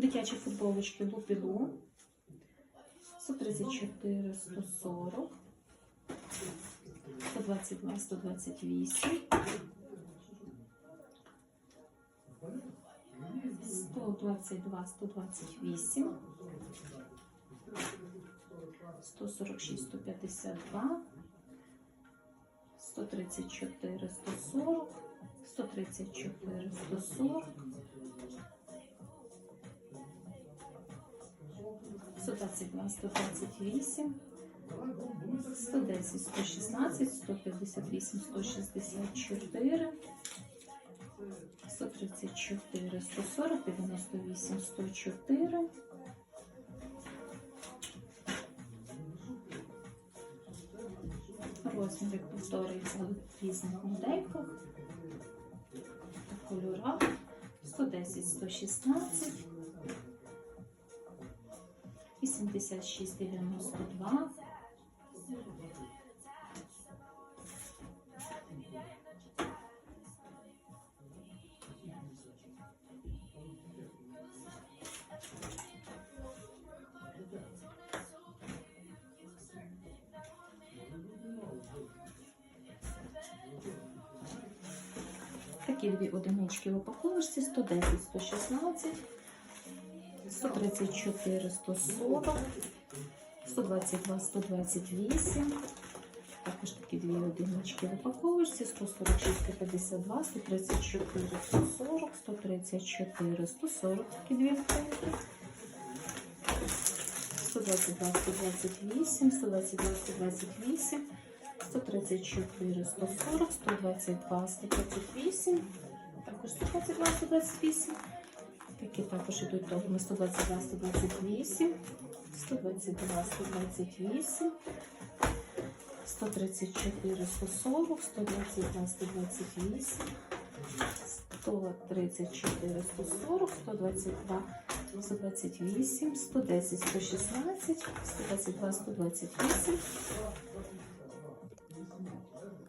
Дитячі футболочки Лупілу. 134, 140. 122, 128. 122, 128. 146, 152. 134, 140. 134, 140. 122, 128, 110, 116, 158, 164, 134, 140, 98, 104, Розміри повторюються в різних модельках кольорах. 110, 116, 86, 92, Такі дві одинички в упаковочці 110, 116, 134, 140, 122, 128. Також такі дві одинички в упаковочці 146, 152, 134, 140, 134, 140. Такі дві упаковки. 122, 128, 122, 128. 134, 140, 122, 128, також 122, 128. Такі також йдуть довгими 122, 128, 122, 128, 134, 140, 122, 128, 134, 140, 122, 128, 110, 116, 122, 128,